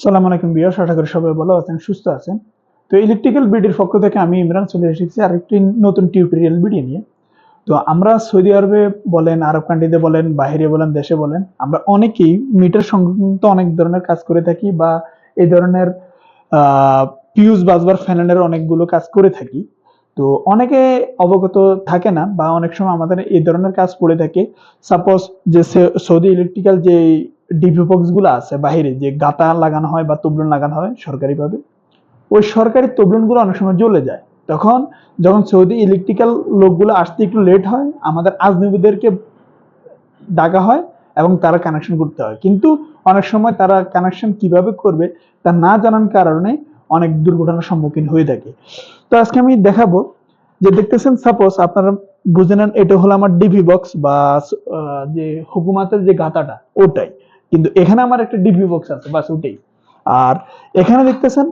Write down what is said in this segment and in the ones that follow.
সালাম আলাইকুম বিয়াস আশা করি সবাই ভালো আছেন, সুস্থ আছেন। তো ইলেকট্রিক্যাল বিডির পক্ষ থেকে আমি ইমরান চলে এসেছি আরেকটি নতুন টিউটোরিয়াল ভিডিও নিয়ে। তো আমরা সৌদি আরবে বলেন আরব কান্ট্রিতে বলেন, বাইরে বলেন, দেশে বলেন, আমরা অনেকেই মিটার সংক্রান্ত অনেক ধরনের কাজ করে থাকি বা এই ধরনের পিউজ বাজবার ফ্যানের অনেকগুলো কাজ করে থাকি। তো অনেকে অবগত থাকে না বা অনেক সময় আমাদের এই ধরনের কাজ পড়ে থাকে। সাপোজ যে সৌদি ইলেকট্রিক্যাল যে ডিপি বক্সগুলো আছে বাইরে যে গাতা লাগানো হয় বা তবলুন লাগানো হয় সরকারিভাবে, ওই সরকারি তবলুনগুলো অনেক সময় জ্বলে যায়। তখন যখন সৌদি ইলেকট্রিক্যাল লোকগুলো আসতে একটু লেট হয়, আমাদের আজনবীদেরকে ডাকা হয় এবং তারা কানেকশন করতে হয়। কিন্তু অনেক সময় তারা কানেকশন কীভাবে করবে তা না জানার কারণে অনেক দুর্ঘটনার সম্মুখীন হয়ে থাকে। তো আজকে আমি দেখাবো যে দেখতেছেন সাপোজ আপনারা বুঝে নেন, এটা হলো আমার ডিভি বক্স বা যে হুকুমাতের যে গাতাটা, ওটাই। কিন্তু এখানে আমার একটা ডিভি বক্স আছে, বাস ওটাই। আর এখানে দেখতেছেন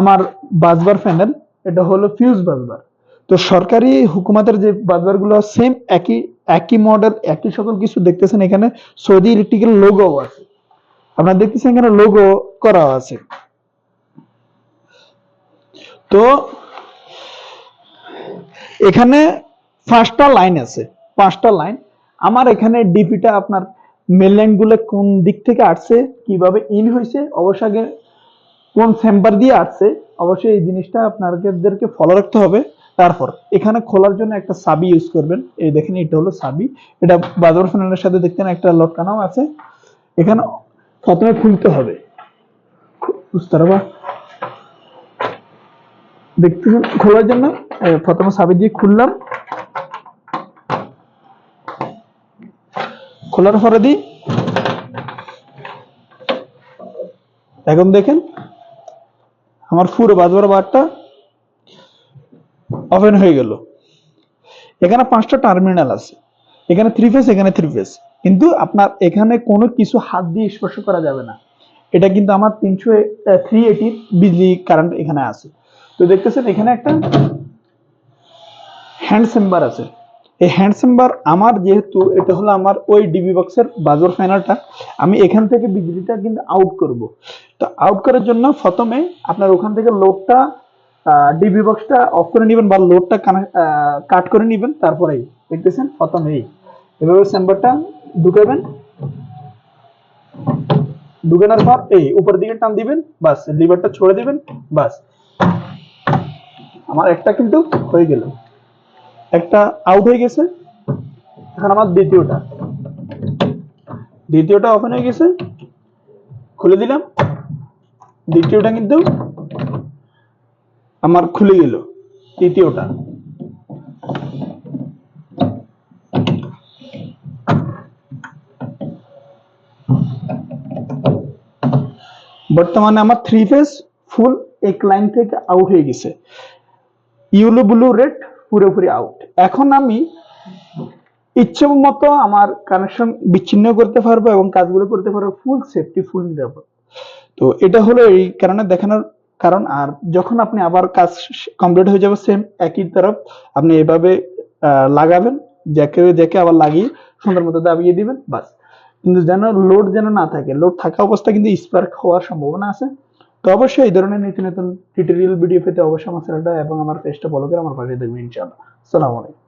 আমার বাসবার প্যানেল এটা হলো ফিউজ বাসবার তো সরকারি হুকুমাতের যে বাসবারগুলো সেম একই একই মডেল একই সকল কিছু দেখতেছেন এখানে সৌদি ইলেকট্রিক্যাল লোগো আছে। আপনারা দেখতেছেন এখানে লোগো করা আছে। তো এখানে পাঁচটা লাইন আছে, পাঁচটা লাইন আমার এখানে ডিপিটা আপনার মেল লাইনগুলো কোন দিক থেকে আসছে, কীভাবে ইন হয়েছে, অবশ্যই আগে কোন চেম্বার দিয়ে আসছে, অবশ্যই এই জিনিসটা আপনাদেরকে ফলো রাখতে হবে। তারপর, এখানে খোলার জন্য একটা সাবি ইউজ করবেন। এই দেখেন, এটা হলো সাবি এটা বাজার ফ্যানের সাথে দেখতেন একটা লটকানাও আছে। এখানে প্রথমে খুলতে হবে। বুঝতে দেখতে খোলার জন্য প্রথমে সাবি দিয়ে খুললাম। খোলার পরে দিই। এখন দেখেন, আমার পুরো বাজবার বারটা ওপেন হয়ে গেল। এখানে পাঁচটা টার্মিনাল আছে। এখানে থ্রি ফেস এখানে থ্রি ফেস কিন্তু আপনার এখানে কোনো কিছু হাত দিয়ে স্পর্শ করা যাবে না। এটা কিন্তু আমার তিনশো থ্রি এইটি বিজলি কারেন্ট এখানে আছে। তো দেখতেছেন, এখানে একটা হ্যান্ড চেম্বার আছে। এই হ্যান্ড চেম্বার আমার যেহেতু, এটা হলো আমার ওই ডিবি বক্সের বাজর ফ্যানারটা আমি এখান থেকে বিজলিটা কিন্তু আউট করব। তো আউট করার জন্য প্রথমে আপনার ওখান থেকে লোডটা ডিবি বক্সটা অফ করে নেবেন বা লোডটা কাট করে নেবেন, তারপরেই, দেখতেছেন? প্রথমেই, এভাবে চেম্বারটা ঢুকাবেন। ঢুকানোর পর এই উপরের দিকে টান দিবেন, বাস লিভারটা ছড়ে দিবেন, বাস। আমার একটা কিন্তু হয়ে গেল। একটা আউট হয়ে গেছে। এখন আমার দ্বিতীয়টা। দ্বিতীয়টা ওপেন হয়ে গেছে। খুলে দিলাম। দ্বিতীয়টা কিন্তু আমার খুলে গেল। তৃতীয়টা। বর্তমানে আমার থ্রি ফেজ ফুল এক লাইন থেকে আউট হয়ে গেছে। ইউলো ব্লু রেড পুরোপুরি আউট এখন আমি ইচ্ছে মতো আমার কানেকশন বিচ্ছিন্ন করতে পারব এবং কাজগুলো করতে পারব ফুল সেফটি ফুল নিরাপদ। তো এটা হলো এই কারণে দেখানোর কারণ। আর যখন আপনি আবার কাজ কমপ্লিট হয়ে যাবে সেম একই তরফ আপনি এভাবে লাগাবেন, যাকে যাকে আবার লাগিয়ে সুন্দর মতো দাবিয়ে দিবেন, বাস। কিন্তু যেন লোড যেন না থাকে লোড থাকা অবস্থা কিন্তু স্পার্ক হওয়ার সম্ভাবনা আছে। তো অবশ্যই এই ধরনের নিত্য নতুন টিউটোরিয়াল ভিডিও পেতে অবশ্যই আমার চ্যানেলটা এবং আমার পেজটা ফলো করে আমার পাশে দেখবেন ইনশাআল্লাহ। আলাইকুম।